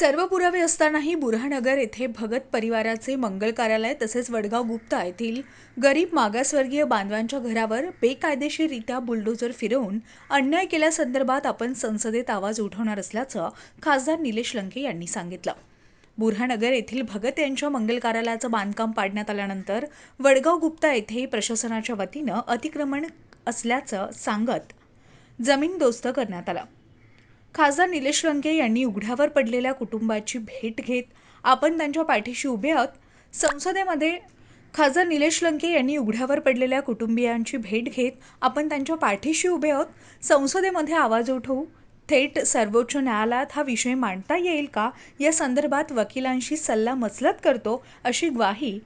सर्व पुरावे असतानाही बुरहानगर येथे भगत परिवाराचे मंगल कार्यालय तसेच वडगाव गुप्ता येथील गरीब मागासवर्गीय बांधवांच्या घरावर बेकायदेशीररित्या बुलडोजर फिरवून अन्याय केल्यासंदर्भात आपण संसदेत आवाज उठवणार असल्याचं खासदार निलेश लंके यांनी सांगितलं. बुरहानगर येथील भगत यांच्या मंगल कार्यालयाचं बांधकाम पाडण्यात आल्यानंतर वडगाव गुप्ता येथे प्रशासनाच्या वतीनं अतिक्रमण असल्याचं सांगत जमीनदोस्त करण्यात आलं. खासदार निलेश लंके यांनी उघड्यावर पडलेल्या कुटुंबाची भेट घेत आपण त्यांच्या पाठीशी उभे आहोत. संसदेमध्ये खासदार निलेश लंके यांनी उघड्यावर पडलेल्या कुटुंबियांची भेट घेत आपण त्यांच्या पाठीशी उभे आहोत. संसदेमध्ये आवाज उठवू. थेट सर्वोच्च न्यायालयात हा विषय मांडता येईल का? या संदर्भात वकिलांशी सल्ला मसलत करतो अशी ग्वाही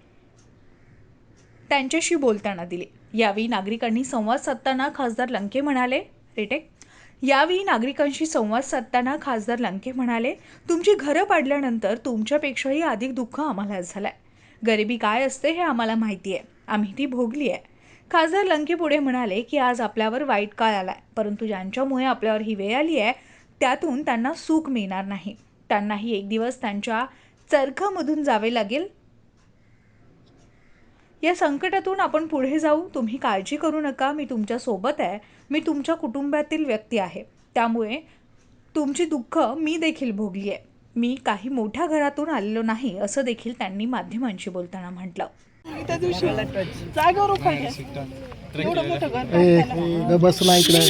त्यांच्याशी बोलताना दिली. यावेळी नागरिकांनी संवाद साधताना खासदार लंके म्हणाले रिटेक यावेळी नागरिकांशी संवाद साधताना खासदार लंके म्हणाले तुमची घरं पाडल्यानंतर तुमच्यापेक्षाही अधिक दुःख आम्हाला झालंय. गरिबी काय असते हे आम्हाला माहिती आहे. आम्ही ती भोगली आहे. खासदार लंके पुढे म्हणाले की आज आपल्यावर वाईट काळ आलाय परंतु ज्यांच्यामुळे आपल्यावर ही वेळ आली आहे त्यातून त्यांना सुख मिळणार नाही. त्यांनाही एक दिवस त्यांच्या चरखामधून जावे लागेल या संकटातून आपण पुढे जाऊ. तुम्ही काळजी करू नका. मी तुमच्यासोबत आहे. मी तुमच्या कुटुंबातील व्यक्ती आहे. त्यामुळे तुमची दुःख मी देखील भोगली आहे. मी काही मोठ्या घरातून आलेलो नाही असं देखील त्यांनी माध्यमांशी बोलताना म्हटलं. त्या दिवशी जागेवर एवढं मोठं घर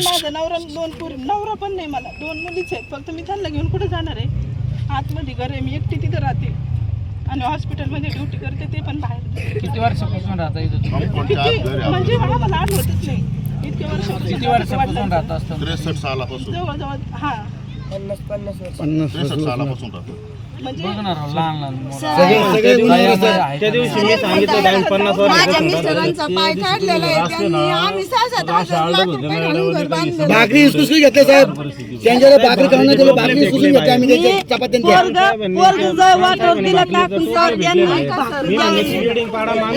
माझा नवरा दोन पुरी नवरा पण नाही मला. दोन मुलीच आहेत. फक्त मी त्यांना घेऊन कुठे जाणार आहे? आतमध्ये घर आहे. मी एकटी तिथं राहते. आणि हॉस्पिटलमध्ये ड्युटी करते ते पण बाहेर किती वर्षापासून राहता इथं तुम्ही? किती? म्हणजे मला आठवतच नाही. इतके वर्ष किती वर्षापासून राहत असता त्रेसष्ट सालापासून. जवळजवळ हा. पन्नास त्रेसष्ट सालापासून राहतो. म्हणजे बघ ना राव, लहान लहान मुलं. सगळे बाया बाया आहेत. त्या दिवशी मी सांगितलं दहा पन्नास माझ्या मिस्टरांचा पाय काढलेला आहे त्यांनी आम्ही सहा सात हजार लाख रुपये घालून घर बांधलं भाकरी घेतले साहेब. त्यांच्याकडे भाकरी दिले भाकरी घेतली आम्ही त्याच्या पोरग पोरग जर दिलं टाकून तर त्यांनी बिल्डिंग पाडा मग.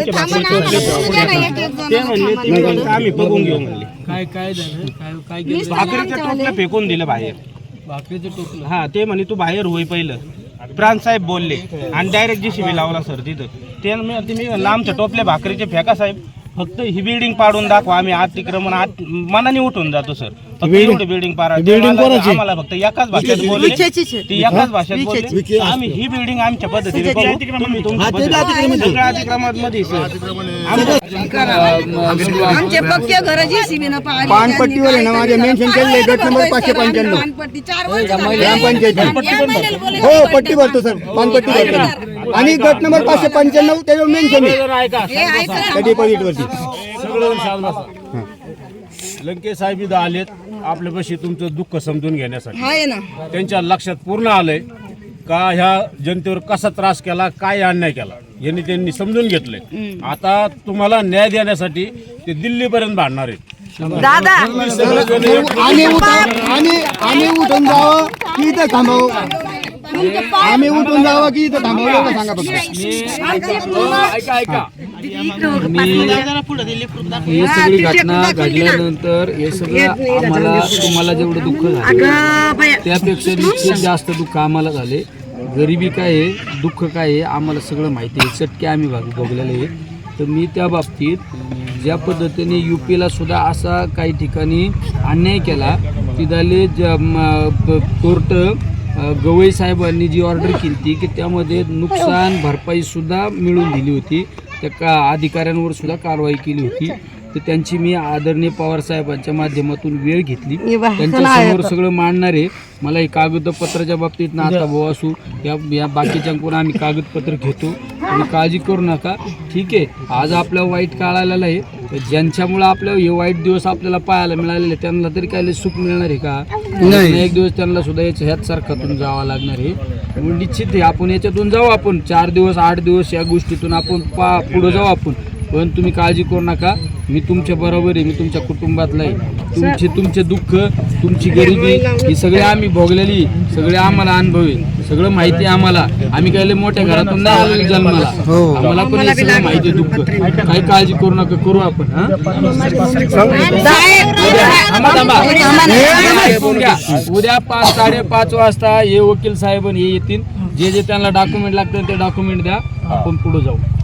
ते म्हणले बघून घेऊ म्हणले. काय काय झालं? काय काय केलं? भाकरीचं टोपलं फेकून दिलं बाहेर. भाकरीचं टोपलं हा ते म्हणे तू बाहेर होई पहिलं प्राण साहेब बोलले. आणि डायरेक्ट जी शिबी लावला सर तिथं. ते मी ते मी आमच्या टोपल्या भाकरीचे फेका साहेब फक्त ही बिल्डिंग पाडून दाखवा आम्ही अतिक्रमण आत मनाने उठून जातो सर फक्त एवढी बिल्डिंग पाडा building कोणाची? आम्हाला फक्त एकाच भाषेत बोलले. विखेचीच आहे. ती एकाच भाषेत बोलले. आम्ही ही बिल्डिंग आमच्या पद्धतीने करू. तुम्ही तुमच्या ते पद्धतीने. अतिक्रमण सगळं अतिक्रमणमध्ये सर. आमचे पक्के घर जी सीमेनं पाडले पानपट्टीवर आहे ना माझ्या मेन्शन केलेले गट नंबर पाचशे पंच्याण्णव. पानपट्टी चार वर्ष ग्रामपंचायत. या महिन्याला बोलले हो पट्टी भरतो सर. पानपट्टी भरतो. आणि गट नंबर पाचशे पंच्याण्णव त्याच्यावर मेन्शन आहे हे ऐका. त्या डिपॉझिट वरती. लंके साहेब इथं आलेत. आपल्यापाशी तुमचं दुःख समजून घेण्यासाठी. हाय ना. त्यांच्या लक्षात पूर्ण आलंय का ह्या जनतेवर कसा त्रास केला काय अन्याय केला यांनी त्यांनी समजून घेतलंय. आता तुम्हाला न्याय देण्यासाठी ते दिल्लीपर्यंत भांडणार आहेत. दादा. आम्ही उठून आम्ही आम्ही उठून जावं की इथं थांबावं? आम्ही उठून जावं की इथं थांबावं? एवढं सांगा फक्त. ऐका ही सगळी घटना घडल्यानंतर हे सगळं आम्हाला तुम्हाला जेवढं दुःख झालं त्यापेक्षा निश्चित जास्त दुःख आम्हाला झाले. गरिबी काय आहे दुःख काय आहे आम्हाला सगळं माहिती आहे. चटके आम्ही भाग भोगलेले आहे तर मी त्या बाबतीत ज्या पद्धतीने यू पीला सुद्धा असा काही ठिकाणी अन्याय केला तिथले ज कोर्ट गवई साहेबांनी जी ऑर्डर केली होती की त्यामध्ये नुकसान भरपाईसुद्धा मिळून दिली होती. त्या का अधिकाऱ्यांवर सुद्धा कारवाई केली होती. तर त्यांची मी आदरणीय पवार साहेबांच्या माध्यमातून वेळ घेतली. त्यांच्यासमोर सगळं मांडणार आहे. मला हे कागदपत्राच्या बाबतीत ना आता भाऊ असू या या बाकीच्यांकडून आम्ही कागदपत्र घेतो. आणि काळजी करू नका. ठीक आहे. आज आपल्या वाईट काळ आलेला आहे. तर ज्यांच्यामुळं आपल्या हे वाईट दिवस आपल्याला पाहायला मिळालेले त्यांना तरी काय सुख मिळणार आहे का? नाही. एक दिवस त्यांना सुद्धा याच्या ह्याच सारखातून जावं लागणार आहे. निश्चित आहे. आपण याच्यातून जाऊ आपण. चार दिवस आठ दिवस या गोष्टीतून आपण पा पुढे जाऊ आपण. पण तुम्ही काळजी करू नका. मी तुमच्या बरोबर आहे मी तुमच्या कुटुंबातला आहे. तुमचे तुमचे दुःख तुमची गरिबी ही सगळे आम्ही भोगलेली सगळे आम्हाला अनुभव आहे. सगळं माहिती आहे आम्हाला. आम्ही काही मोठ्या घरातून नाही आलेलो जन्माला. आम्हाला पण हे सगळं माहिती आहे दुःख. काही काळजी करू नका करू आपण हा? थांबा, थांबा. ऐकून घ्या. उद्या पाच साडेपाच वाजता हे वकील साहेब आणि हे येतील. जे जे त्यांना डॉक्युमेंट लागतात ते डॉक्युमेंट द्या. आपण पुढे जाऊ.